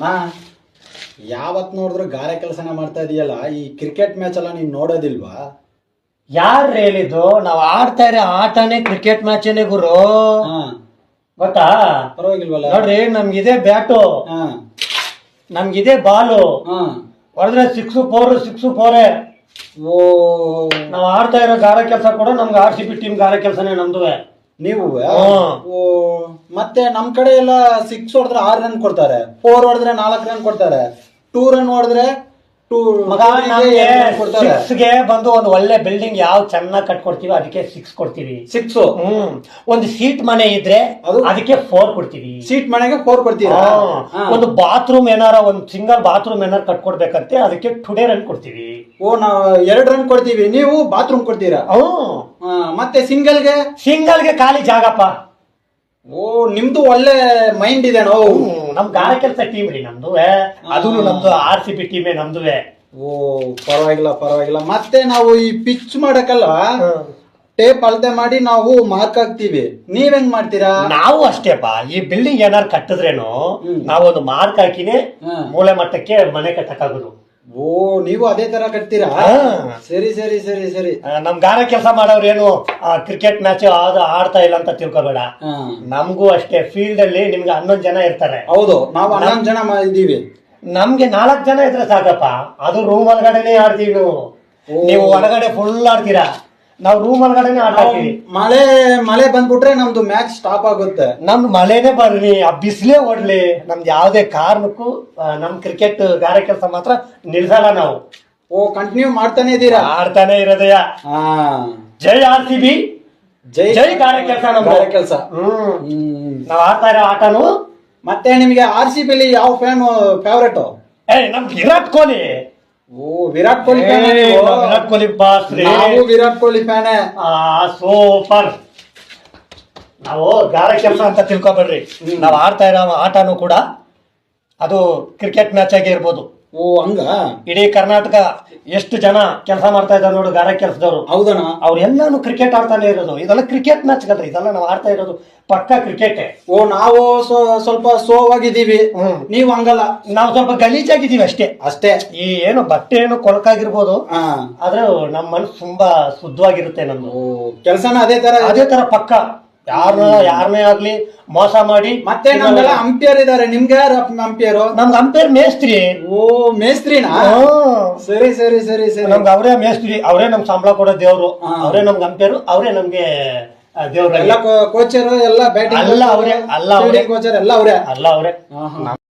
ಅಣ್ಣ ಯಾವತ್ ನೋಡಿದ್ರು ಗಾರೆ ಕೆಲಸನ ಮಾಡ್ತಾ ಇದೀಯಲ್ಲ ಈ ಕ್ರಿಕೆಟ್ ಮ್ಯಾಚ್ ಎಲ್ಲ ನೀನ್ ನೋಡೋದಿಲ್ವಾ? ಯಾರು ಹೇಳಿದ್ದು? ನಾವು ಆಡ್ತಾ ಇರೋ ಆಟನೇ ಕ್ರಿಕೆಟ್ ಮ್ಯಾಚನೇ ಗುರು. ಹಾ. ಗೊತ್ತಾ? ಪರವಾಗಿಲ್ವಲ್ಲ? ನೋಡ್ರಿ ನಮ್ಗಿದೆ ಬ್ಯಾಟು. ಹಾ. ನಮ್ಗಿದೆ ಬಾಲು. ಹಾ. ಹೊಡೆದ್ರೆ ಸಿಕ್ಸ್ ಫೋರ್ ಸಿಕ್ಸ್ ಫೋರೇ ಓ ನಾವು ಆಡ್ತಾ ಇರೋ ಗಾರ ಕೆಲಸ ಕೂಡ ನಮ್ಗೆ ಆರ್ ಸಿ ಬಿ ಟೀಮ್ ಗಾರ ಕೆಲಸನೇ ನಮ್ದುವೆ. ನೀವು ಓ ಮತ್ತೆ ನಮ್ ಕಡೆ ಎಲ್ಲ ಸಿಕ್ಸ್ ಹೊಡೆದ್ರೆ ಆರು ರನ್ ಕೊಡ್ತಾರೆ. ಫೋರ್ ಹೊಡೆದ್ರೆ ನಾಲ್ಕು ರನ್ ಕೊಡ್ತಾರೆ. ಟೂ ರನ್ ಹೊಡೆದ್ರೆ ಮಗ ನಮ್ಗೆ ಕೊಡ್ತಾರೆ? ಗೆ ಬಂದು ಒಂದು ಒಳ್ಳೆ ಬಿಲ್ಡಿಂಗ್ ಯಾವ ಚೆನ್ನಾಗಿ ಕಟ್ಕೊಡ್ತೀವಿ ಅದಕ್ಕೆ ಸಿಕ್ಸ್ ಕೊಡ್ತೀವಿ. ಸಿಕ್ಸ್ ಹ್ಮ್. ಒಂದು ಸೀಟ್ ಮನೆ ಇದ್ರೆ ಅದು- ಅದಕ್ಕೆ ಫೋರ್ ಕೊಡ್ತೀವಿ. ಸೀಟ್ ಮನೆಗೆ ಫೋರ್ ಕೊಡ್ತೀರಾ. ಹಾ. ಒಂದು ಬಾತ್ರೂಮ್ ಏನಾರ ಒಂದು ಸಿಂಗಲ್ ಬಾತ್ರೂಮ್ ಏನಾರ ಕಟ್ಕೊಡ್ಬೇಕಂತೆ ಅದಕ್ಕೆ ಟುಡೇ ರನ್ ಕೊಡ್ತೀವಿ. ಓ ನಾವು ಎರಡು ರನ್ ಕೊಡ್ತೀವಿ. ನೀವು ಬಾತ್ರೂಮ್ ಕೊಡ್ತೀರಾ? ಹ್ಮ್. ಹಾ, ಮತ್ತೆ ಸಿಂಗಲ್ಗೆ ಸಿಂಗಲ್ಗೆ ಖಾಲಿ ಜಾಗಪ್ಪ. ಓ ನಿಮ್ದು ಒಳ್ಳೆ ಮೈಂಡ್ ಇದೆ ನಾವು. ನಮ್ ಗಾರ ಕೆಲಸ ಟೀಮ್ ರೀ ನಮ್ದು ಅದು ನಮ್ದು ಆರ್ ಸಿ ಬಿ ಟೀಮೇ ನಮ್ದುವೆ ಓ ಪರವಾಗಿಲ್ಲ ಪರವಾಗಿಲ್ಲ. ಮತ್ತೆ ನಾವು ಈ ಪಿಚ್ ಮಾಡಕ್ಕಲ್ಲ ಟೇಪ್ ಅಳತೆ ಮಾಡಿ ನಾವು ಮಾರ್ಕ್ ಹಾಕ್ತಿವಿ. ನೀವ್ ಹೆಂಗ್ ಮಾಡ್ತೀರಾ? ನಾವು ಅಷ್ಟೇಪ್ಪ ಈ ಬಿಲ್ಡಿಂಗ್ ಏನಾರು ಕಟ್ಟಿದ್ರೇನು ನಾವು ನಾವೊಂದು ಮಾರ್ಕ್ ಹಾಕಿನೇ. ಮೂಳೆ ಮಟ್ಟಕ್ಕೆ ಮನೆ ಕಟ್ಟಕ್ಕಾಗೋದು. ಓ ನೀವು ಅದೇ ತರ ಕಟ್ತೀರಾ. ಸರಿ ಸರಿ ಸರಿ ಸರಿ. ನಮ್ ಗಾರ ಕೆಲಸ ಮಾಡೋರು ಏನು ಕ್ರಿಕೆಟ್ ಮ್ಯಾಚ್ ಆಡ್ತಾ ಇಲ್ಲ ಅಂತ ತಿಳ್ಕೊಬೇಡ. ನಮಗೂ ಅಷ್ಟೇ ಫೀಲ್ಡ್ ಅಲ್ಲಿ ನಿಮ್ಗೆ ಹನ್ನೊಂದು ಜನ ಇರ್ತಾರೆ. ಹೌದು ನಾವು ಹನ್ನೊಂದು ಜನ ಇದೀವಿ. ನಮ್ಗೆ ನಾಲ್ಕ್ ಜನ ಇದ್ರೆ ಸಾಕಪ್ಪ. ಅದು ರೂಮ್ ಒಳಗಡೆನೆ ಆಡ್ತೀವಿ ನೀವು. ಒಳಗಡೆ ನೀವು ಹೊರಗಡೆ ಫುಲ್ ಆಡ್ತೀರಾ? ನಾವು ರೂಮ್ ಒಳಗಡೆನೆ ಆಡ್ತೀವಿ. ಮಳೆ ಮಳೆ ಬಂದ್ಬಿಟ್ರೆ ನಮ್ದು ಮ್ಯಾಚ್ ಸ್ಟಾಪ್ ಆಗುತ್ತೆ. ನಮ್ ಮಳೆನೇ ಬರ್ಲಿ ಆ ಬಿಸಿಲೇ ಓಡ್ಲಿ. ನಮ್ದು ಯಾವುದೇ ಕಾರಣಕ್ಕೂ ಆ, ನಮ್ ಕ್ರಿಕೆಟ್ ಗಾರೆ ಕೆಲಸ ಮಾತ್ರ ನಿಲ್ಸಲ್ಲ ನಾವು. ಓ ಕಂಟಿನ್ಯೂ ಮಾಡ್ತಾನೆ ಇದೀರಾ? ಆಡ್ತಾನೆ ಇರೋದಯ್ಯ ಹಾ. ಜೈ ಆರ್ ಸಿ ಬಿ. ಜೈ ಜೈ ಗಾರೆ ಕೆಲಸ ನಮ್ದು. ಕೆಲ್ಸ. ಹ್ಮ್. ಹ್ಮ್. ನಾವ್ ಆಡ್ತಾ ಇರೋ ಆಟನು ಮತ್ತೆ ನಿಮ್ಗೆ ಆರ್ ಸಿ ಬಿ ಯಾವ ಫ್ಯಾನ್ ಫೇವರೇಟ್ ಏ ನಮ್ ವಿರಾಟ್ ಕೊಹ್ಲಿ. ಓ ವಿರಾಟ್ ಕೊಹ್ಲಿ? ನಾವ್ ವಿರಾಟ್ ಕೊಹ್ಲಿ ರೀ ನಾವು ವಿರಾಟ್ ಕೊಹ್ಲಿ ಫ್ಯಾನೇ ಆ ಸೂಪರ್. ನಾವು ಗಾರ ಕೆಲಸ ಅಂತ ತಿಳ್ಕೊಬೇಡ್ರಿ. ನಾವು ಆಡ್ತಾ ಇರೋ ಆಟನೂ ಕೂಡ ಅದು ಕ್ರಿಕೆಟ್ ಮ್ಯಾಚ್ ಆಗಿ ಇರ್ಬೋದು. ಓ ಹಂಗ? ಇಡೀ ಕರ್ನಾಟಕ ಎಷ್ಟು ಜನ ಕೆಲಸ ಮಾಡ್ತಾ ಇದ್ದಾರೆ ನೋಡು ಗಾರ ಕೆಲಸದವರು. ಹೌದಣ್ಣ. ಅವ್ರೆಲ್ಲಾನು ಕ್ರಿಕೆಟ್ ಆಡ್ತಾನೆ ಇರೋದು. ಇದೆಲ್ಲ ಕ್ರಿಕೆಟ್ ಮ್ಯಾಚ್ ಗಲ್ರಿ ಇದೆಲ್ಲ ನಾವು ಆಡ್ತಾ ಇರೋದು ಪಕ್ಕ ಕ್ರಿಕೆಟ್ ಓ ನಾವು ಸ್ವ- ಸ್ವಲ್ಪ ಸೋವಾಗಿದ್ದೀವಿ. ಹ್ಮ್. ನೀವು ಹಂಗಲ್ಲ. ನಾವು ಸ್ವಲ್ಪ ಗಲೀಜಾಗಿದ್ದೀವಿ ಅಷ್ಟೇ. ಅಷ್ಟೇ. ಈ ಏನು ಬಟ್ಟೆ ಏನು ಕೊಳಕಾಗಿರ್ಬೋದು ಹಾ. ಆದ್ರೆ ನಮ್ಮ ಮನಸ್ಸು ತುಂಬಾ ಶುದ್ಧವಾಗಿರುತ್ತೆ ನಮ್ದು. ಕೆಲ್ಸನ ಅದೇ ತರ ಅದೇ ತರ ಪಕ್ಕ. ಯಾರನ್ನ ಯಾರನ್ನೇ ಆಗ್ಲಿ ಮೋಸ ಮಾಡಿ ಮತ್ತೆ ನಮ್ಗೆಲ್ಲ ಅಂಪಿಯರ್ ಇದಾರೆ. ನಿಮ್ಗೆ ಯಾರು ಅಂಪಿಯರು ನಮ್ಗೆ ಅಂಪಿಯರ್ ಮೇಸ್ತ್ರಿ. ಓ ಮೇಸ್ತ್ರಿನಾ. ಸರಿ ಸರಿ ಸರಿ ಸರಿ. ನಮ್ಗೆ ಅವರೇ ಮೇಸ್ತ್ರಿ. ಅವರೇ ನಮ್ಗೆ ಸಂಬಳ ಕೊಡೋ ದೇವ್ರು. ಅವರೇ ನಮ್ಗೆ ಅಂಪೇರು ಅವರೇ ನಮ್ಗೆ ದೇವ್ರ. ಎಲ್ಲ ಕೋಚರು ಎಲ್ಲ ಬ್ಯಾಟಿಂಗ್ ಅಲ್ಲ ಅವರೇ ಅಲ್ಲ ಅವರೇ. ಕೋಚರ್ ಎಲ್ಲ ಅವರೇ. ಅಲ್ಲ ಅವರೇ.